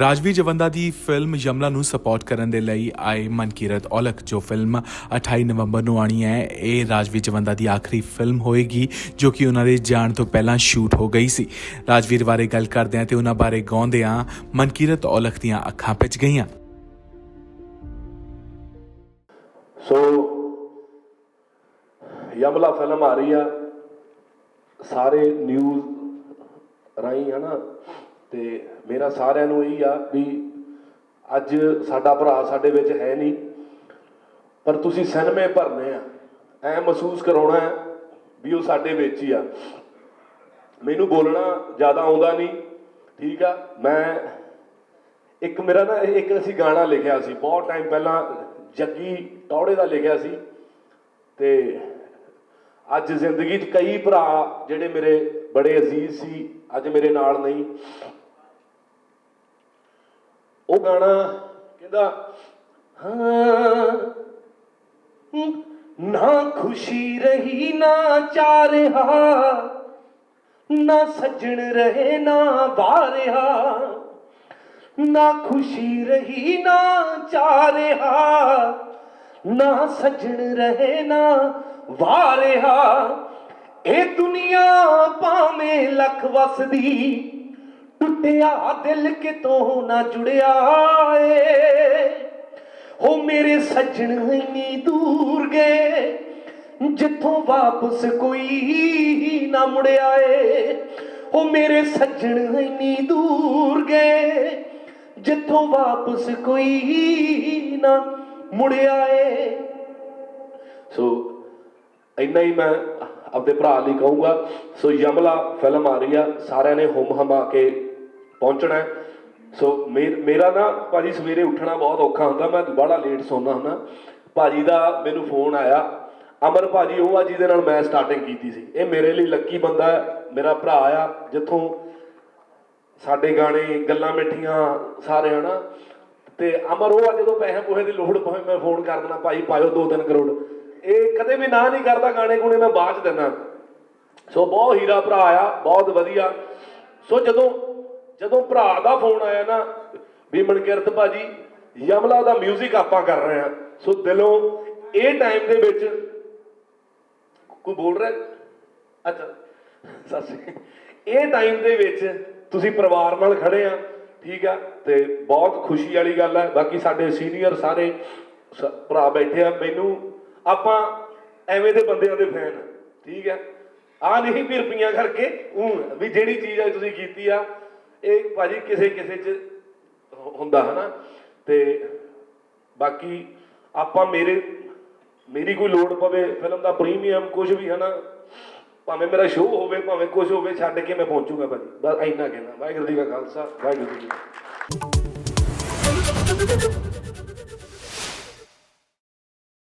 ਰਾਜਵੀਰ ਜਵੰਦਾ ਦੀ ਫਿਲਮ ਯਮਲਾ ਨੂੰ ਸਪੋਰਟ ਕਰਨ ਦੇ ਲਈ ਆਏ ਮਨਕੀਰਤ ਔਲਖ, ਜੋ ਫਿਲਮ 28 ਨਵੰਬਰ ਨੂੰ ਆਣੀ ਹੈ। ਇਹ ਰਾਜਵੀਰ ਜਵੰਦਾ ਦੀ ਆਖਰੀ ਫਿਲਮ ਹੋਏਗੀ, ਜੋ ਕਿ ਉਹਨਾਂ ਦੇ ਜਾਣ ਤੋਂ ਪਹਿਲਾਂ ਸ਼ੂਟ ਹੋ ਗਈ ਸੀ। ਰਾਜਵੀਰ ਬਾਰੇ ਗੱਲ ਕਰਦੇ ਹਾਂ ਤੇ ਉਹਨਾਂ ਬਾਰੇ ਗਾਉਂਦਿਆਂ ਮਨਕੀਰਤ ਔਲਖ ਦੀਆਂ ਅੱਖਾਂ ਵਿੱਚ ਗਈਆਂ। ਸੋ ਯਮਲਾ ਫਿਲਮ ਆ ਰਹੀ ਆ। ਸਾਰੇ ਨਿਊਜ਼ ਰਾਹੀਂ ਹਨਾ ਤੇ ਮੇਰਾ ਸਾਰਿਆਂ ਨੂੰ ਇਹੀ ਆ ਵੀ ਅੱਜ ਸਾਡਾ ਭਰਾ ਸਾਡੇ ਵਿੱਚ ਹੈ ਨਹੀਂ, ਪਰ ਤੁਸੀਂ ਸਿਨੇਮੇ ਭਰਨੇ ਆ। ਐ ਮਹਿਸੂਸ ਕਰਾਉਣਾ ਹੈ ਵੀ ਉਹ ਸਾਡੇ ਵਿੱਚ ਹੀ ਆ। ਮੈਨੂੰ ਬੋਲਣਾ ਜ਼ਿਆਦਾ ਆਉਂਦਾ ਨਹੀਂ, ਠੀਕ ਆ? ਮੈਂ ਇੱਕ ਮੇਰਾ ਨਾ ਇੱਕ ਅਸੀਂ ਗਾਣਾ ਲਿਖਿਆ ਸੀ, ਬਹੁਤ ਟਾਈਮ ਪਹਿਲਾਂ ਜੱਗੀ ਟੌੜੇ ਦਾ ਲਿਖਿਆ ਸੀ ਤੇ ਅੱਜ ਜ਼ਿੰਦਗੀ 'ਚ ਕਈ ਭਰਾ ਜਿਹੜੇ ਮੇਰੇ ਬੜੇ ਅਜ਼ੀਜ਼ ਸੀ, ਅੱਜ ਮੇਰੇ ਨਾਲ ਨਹੀਂ। ਉਹ ਗਾਣਾ ਕਹਿੰਦਾ, ਹਾਂ, ਨਾ ਖੁਸ਼ੀ ਰਹੀ, ਨਾ ਚਾ ਰਿਹਾ, ਨਾ ਸੱਜਣ ਰਹੇ, ਨਾ ਵਾਰਿਆ ਨਾ ਖੁਸ਼ੀ ਰਹੀ, ਨਾ ਚਾ ਰਿਹਾ, ਨਾ ਸੱਜਣ ਰਹੇ, ਨਾ ਵਾਰਿਆ ਇਹ ਦੁਨੀਆ ਭਾਵੇਂ ਲੱਖ ਵਸਦੀ ਟੁੱਟਿਆ ਦਿਲ ਕਿਤੋਂ ਨਾ ਜੁੜਿਆ ਏ। ਹੋ ਮੇਰੇ ਸੱਜਣ ਇੰਨੀ ਦੂਰ ਗਏ, ਜਿੱਥੋਂ ਵਾਪਸ ਕੋਈ ਨਾ ਮੁੜਿਆ ਏ। ਹੋ ਮੇਰੇ ਸੱਜਣ ਇੰਨੀ ਦੂਰ ਗਏ, ਜਿੱਥੋਂ ਵਾਪਸ ਕੋਈ ਨਾ ਮੁੜਿਆ ਏ। ਸੋ ਇੰਨਾ ਹੀ ਮੈਂ ਆਪਦੇ ਭਰਾ ਲਈ ਕਹੂੰਗਾ। ਸੋ ਯਮਲਾ ਫਿਲਮ ਆ ਰਹੀ ਆ, ਸਾਰਿਆਂ ਨੇ ਹੁਮ ਹਮਾ ਕੇ ਪਹੁੰਚਣਾ ਹੈ। ਸੋ ਮੇਰ- ਮੇਰਾ ਨਾ ਭਾਜੀ ਸਵੇਰੇ ਉੱਠਣਾ ਬਹੁਤ ਔਖਾ ਹੁੰਦਾ, ਮੈਂ ਬੜਾ ਲੇਟ ਸੌਂਦਾ ਹੁੰਦਾ। ਭਾਜੀ ਦਾ ਮੈਨੂੰ ਫੋਨ ਆਇਆ। ਅਮਰ ਭਾਜੀ, ਉਹ ਆ ਜਿਹਦੇ ਨਾਲ ਮੈਂ ਸਟਾਰਟਿੰਗ ਕੀਤੀ ਸੀ। ਇਹ ਮੇਰੇ ਲਈ ਲੱਕੀ ਬੰਦਾ ਹੈ। ਮੇਰਾ ਭਰਾ ਆ, ਜਿੱਥੋਂ ਸਾਡੇ ਗਾਣੇ, ਗੱਲਾਂ ਮਿੱਠੀਆਂ, ਸਾਰੇ ਹਨਾ। ਤੇ ਅਮਰ, ਉਹ ਆ ਜਦੋਂ ਪੈਸੇ ਪੋਹੇ ਦੀ ਲੋੜ ਪਵੇ, ਮੈਂ ਫੋਨ ਕਰ ਦੇਣਾ ਭਾਈ, ਪਾਇਓ 2-3 ਕਰੋੜ। ਇਹ ਕਦੇ ਵੀ ਨਾ ਨਹੀਂ ਕਰਦਾ ਗਾਣੇ ਗੁਣੇ, ਮੈਂ ਬਾਅਦ ਚ ਦਿੰਦਾ। ਸੋ ਬਹੁਤ ਹੀਰਾ ਭਰਾ ਆ, ਬਹੁਤ ਵਧੀਆ। ਸੋ ਜਦੋਂ ਜਦੋਂ ਭਰਾ ਦਾ ਫੋਨ ਆਇਆ ਨਾ ਵੀ ਮਨਕਿਰਤ ਭਾਜੀ, ਯਮਲਾ ਦਾ 뮤직 ਆਪਾਂ ਕਰ ਰਹੇ ਹਾਂ। ਸੋ ਦਿਲੋਂ ਇਹ ਟਾਈਮ ਦੇ ਵਿੱਚ ਕੋਈ ਬੋਲ ਰਿਹਾ? ਅੱਛਾ, ਸਤਿ ਸ਼੍ਰੀ ਅਕਾਲ। ਇਹ ਟਾਈਮ ਦੇ ਵਿੱਚ ਤੁਸੀਂ ਪਰਿਵਾਰ ਨਾਲ ਖੜੇ ਆ, ਠੀਕ ਆ, ਤੇ ਬਹੁਤ ਖੁਸ਼ੀ ਵਾਲੀ ਗੱਲ ਹੈ ਬਾਕੀ ਸਾਡੇ ਸੀਨੀਅਰ ਸਾਰੇ ਭਰਾ ਬੈਠੇ ਆ, ਮੈਨੂੰ ਆਪਾਂ ਐਵੇਂ ਦੇ ਬੰਦਿਆਂ ਦੇ ਫੈਨ ਠੀਕ ਆ। ਆ ਨਹੀਂ ਵੀ ਰੁਪਈਆਂ ਕਰਕੇ ਉਹ ਵੀ ਜਿਹੜੀ ਚੀਜ਼ ਆ ਤੁਸੀਂ ਕੀਤੀ ਆ ਇਹ ਭਾਜੀ ਕਿਸੇ ਕਿਸੇ ਚ ਹੁੰਦਾ ਹੈ ਨਾ ਤੇ ਬਾਕੀ ਆਪਾਂ ਮੇਰੇ, ਮੇਰੀ ਕੋਈ ਲੋੜ ਪਵੇ, ਫਿਲਮ ਦਾ ਪ੍ਰੀਮੀਅਮ ਕੁਝ ਵੀ ਹੈ ਨਾ ਭਾਵੇਂ ਮੇਰਾ ਸ਼ੋਅ ਹੋਵੇ, ਭਾਵੇਂ ਕੁਝ ਹੋਵੇ, ਛੱਡ ਕੇ ਮੈਂ ਪਹੁੰਚੂਗਾ ਭਾਜੀ। ਬਸ ਇੰਨਾ ਕਹਿਣਾ। ਵਾਹਿਗੁਰੂ ਜੀ ਕਾ ਖਾਲਸਾ, ਵਾਹਿਗੁਰੂ ਜੀ